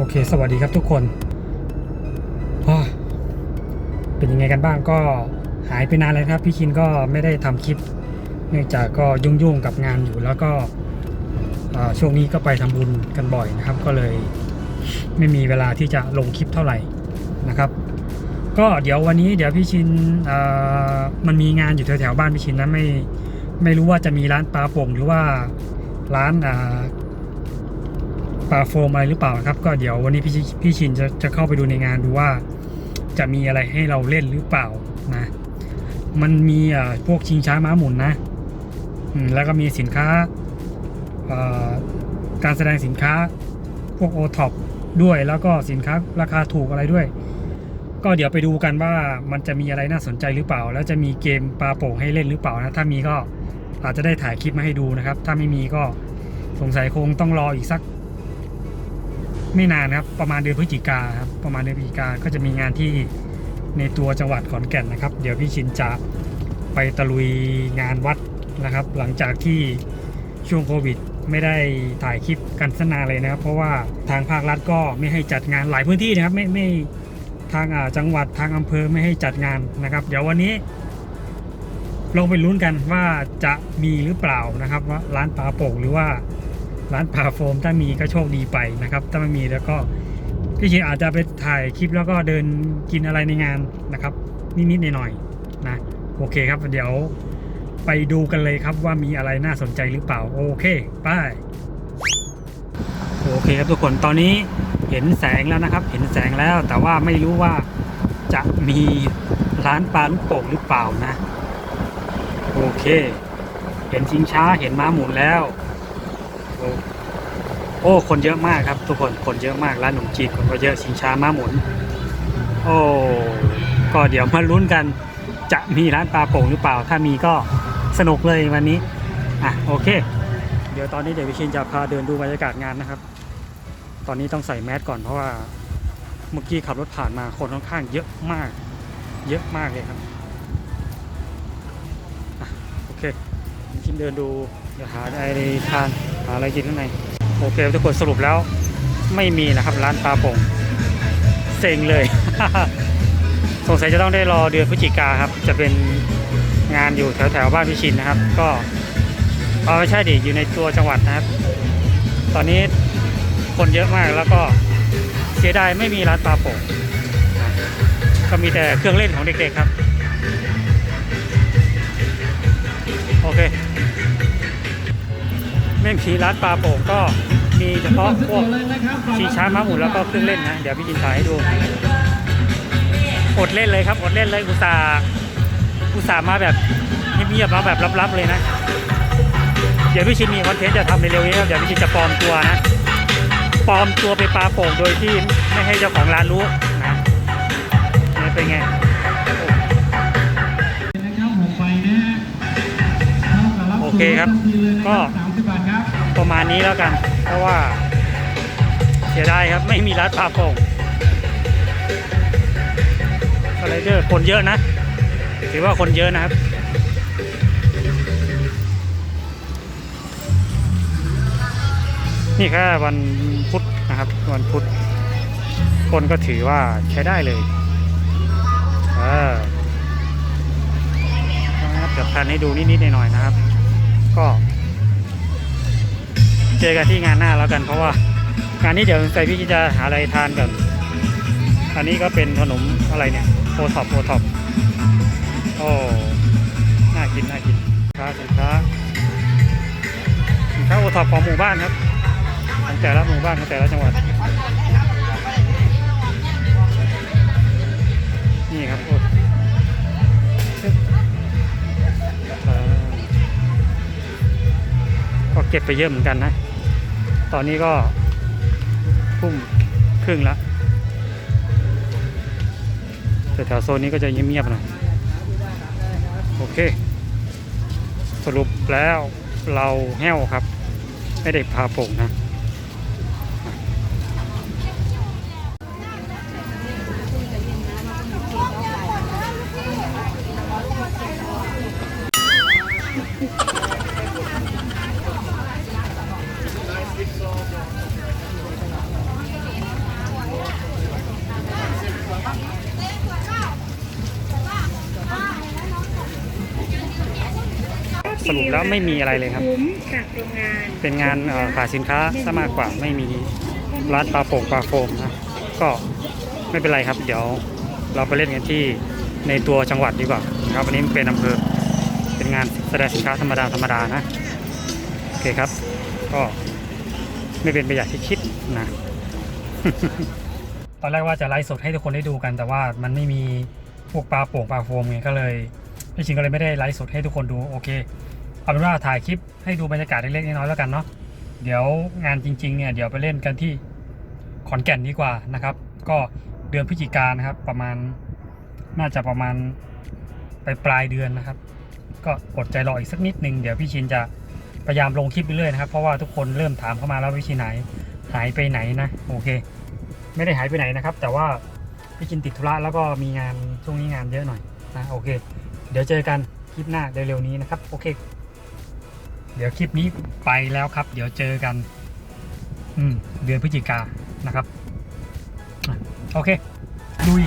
โอเค สวัสดีครับทุกคน เป็นยังไงกันบ้างก็หายไปนานเลยครับ พี่ชินก็ไม่ได้ทำคลิป เนื่องจากก็ยุ่งๆกับงานอยู่แล้วก็ช่วงนี้ก็ไปทำบุญกันบ่อยนะครับ ก็เลยไม่มีเวลาที่จะลงคลิปเท่าไหร่นะครับ ก็เดี๋ยววันนี้เดี๋ยวพี่ชินมันมีงานอยู่แถวๆบ้านพี่ชินนะไม่ไม่รู้ว่าจะมีร้านปลาโป่งหรือว่าร้านอ่า ปลาโฟมอะไรหรือเปล่าครับ ก็เดี๋ยววันนี้พี่ชิพี่ชินจะจะเข้าไปดูในงานดูว่า จะมีอะไรให้เราเล่นหรือเปล่านะ มันมีอ่าพวกชิงช้าม้าหมุนนะแล้วก็มีสินค้าการแสดงสินค้าพวกโอท็อปด้วย แล้วก็สินค้าราคาถูกอะไรด้วย ก็เดี๋ยวไปดูกันว่ามันจะมีอะไรน่าสนใจหรือเปล่า แล้วจะมีเกมปลาโป่งให้เล่นหรือเปล่านะถ้ามีก็อาจจะได้ถ่ายคลิปมาให้ดูนะครับ ถ้าไม่มีก็สงสัยคงต้องรออีกสัก ไม่นานครับประมาณเดือนพฤศจิกาครับประมาณเดือนพฤศจิกาก็จะมีงานที่ในตัวจังหวัดขอนแก่นนะครับ เดี๋ยวพี่ชินจะไปตะลุยงานวัดนะครับ หลังจากที่ช่วงโควิดไม่ได้ถ่ายคลิปกันสนาเลยนะครับ เพราะว่าทางภาครัฐก็ไม่ให้จัดงานหลายพื้นที่นะครับ ไม่ไม่ทางจังหวัดทางอำเภอไม่ให้จัดงานนะครับ เดี๋ยววันนี้ลองไปลุ้นกันว่าจะมีหรือเปล่านะครับว่าร้านปลาโป่งหรือว่า ร้านปลาโฟม ถ้ามีก็โชคดีไปนะครับ ถ้าไม่มีแล้วก็พี่ชินอาจจะไปถ่ายคลิปแล้วก็เดินกินอะไรในงานนะครับ นิดๆหน่อยๆนะโอเคครับเดี๋ยวไปดูกันเลยครับว่ามีอะไรน่าสนใจหรือเปล่า โอเคไปโอเคครับทุกคนตอนนี้เห็นแสงแล้วนะครับ เห็นแสงแล้วแต่ว่าไม่รู้ว่าจะมีร้านปลาลูกโป่งหรือเปล่านะ โอเค เห็นชิงช้าเห็นม้าหมุนแล้ว โอ้ คนเยอะมากครับ ทุกคน คนเยอะมาก ร้านขนมจีนคนก็เยอะ ชิงช้าม้าหมุน โอ้ ก็เดี๋ยวมาลุ้นกัน จะมีร้านปลาโป่งหรือเปล่า ถ้ามีก็สนุกเลยวันนี้ อะ โอเค เดี๋ยวตอนนี้เดี๋ยววิชินจะพาเดินดูบรรยากาศงานนะครับ ตอนนี้ต้องใส่แมสก่อนเพราะว่าเมื่อกี้ขับรถผ่านมาคนค่อนข้างเยอะมาก เยอะมากเลยครับอะโอเควิชินเดินดู เดี๋ยวหาอะไรทานหาอะไรกินข้างในโอเคทุกคนสรุปแล้ว ไม่มีนะครับร้านปลาป่งเซ็งเลย สงสัยจะต้องได้รอเดือนพฤศจิกาครับ จะเป็นงานอยู่แถวแถวบ้านพิชินนะครับ ก็เอาไม่ใช่ดิอยู่ในตัวจังหวัดนะครับ ตอนนี้คนเยอะมากแล้วก็เสียดายไม่มีร้านปลาโป่งก็มีแต่เครื่องเล่นของเด็กๆครับ โอเค แม่งชีร้านปลาโป่งก็มีเฉพาะพวกชีช้าม้าหมุนแล้วก็เครื่องเล่นนะ เดี๋ยวพี่จินถ่ายให้ดู อดเล่นเลยครับ อดเล่นเลยอุตส่าห์อุตส่าห์มาแบบเงียบๆมาแบบลับๆเลยนะ เดี๋ยวพี่ชินมีคอนเทนต์จะทำในเร็วนี้ครับ เดี๋ยวพี่ชินจะปลอมตัวนะ ปลอมตัวไปปลาโป่งโดยที่ไม่ให้เจ้าของร้านรู้นะนี่เป็นไงโอเคครับ ก็ ประมาณนี้แล้วกัน เพราะว่า เสียดายครับไม่มีร้านปลาโป่งสไลเดอร์คนเยอะนะ ถือว่าคนเยอะนะครับนี่แค่วันพุธนะครับ วันพุธคนก็ถือว่าใช้ได้เลยเออนะครับเดี๋ยวพันให้ดูนิดๆหน่อยๆนะครับ ก็ เจอกันที่งานหน้าแล้วกัน เพราะว่างานนี้เดี๋ยวใจพี่จะหาอะไรทานกันอันนี้ก็เป็นขนมอะไรเนี่ยโอท็อปโอท็อปโอ้น่ากินน่ากินสินค้าสินค้าสินค้าโอท็อปของหมู่บ้านครับของแต่ละหมู่บ้านของแต่ละจังหวัด เก็บไปเยอะเหมือนกันนะ ตอนนี้ก็พุ่มครึ่งและแต่แถวโซนนี้ก็จะเงียบๆหน่อย โอเค สรุปแล้วเราแห้วครับ ไม่ได้พาโป่งนะ สรุปแล้วไม่มีอะไรเลยครับคุ้มจากโรงงานเป็นงานเอ่อขายสินค้าซะมากกว่าไม่มีร้านปลาโป่งปลาโฟมนะก็ไม่เป็นไรครับ เดี๋ยวเราไปเล่นกันที่ในตัวจังหวัดดีกว่านะครับวันนี้เป็นอำเภอเป็นงานแสดงสินค้าธรรมดาธรรมดานะโอเคครับ ก็ไม่เป็นไปอย่างที่คิดนะตอนแรกว่าจะไลฟ์สดให้ทุกคนได้ดูกัน แต่ว่ามันไม่มีพวกปลาโป่งปลาโฟมไงก็เลยพี่ชิงก็เลยไม่ได้ไลฟ์สดให้ทุกคนดูโอเค เอาเป็นว่าถ่ายคลิปให้ดูบรรยากาศเล็กๆน้อยๆแล้วกันเนาะเดี๋ยวงานจริงๆเนี่ยเดี๋ยวไปเล่นกันที่ขอนแก่นดีกว่านะครับ ก็เดือนพฤศจิกายนนะครับ ประมาณน่าจะประมาณไปปลายเดือนนะครับ ก็อดใจรออีกสักนิดนึงเดี๋ยวพี่ชินจะพยายามลงคลิปไปเรื่อยนะครับ เพราะว่าทุกคนเริ่มถามเข้ามาแล้ววิชินไหนหายไปไหนนะโอเค ไม่ได้หายไปไหนนะครับ แต่ว่าพี่ชินติดธุระแล้วก็มีงานช่วงนี้งานเยอะหน่อยนะโอเค เดี๋ยวเจอกันคลิปหน้าเร็วๆนี้นะครับ โอเค เดี๋ยวคลิปนี้ไปแล้วครับ เดี๋ยวเจอกัน อืมเดือนพฤศจิกานะครับ โอเคลุย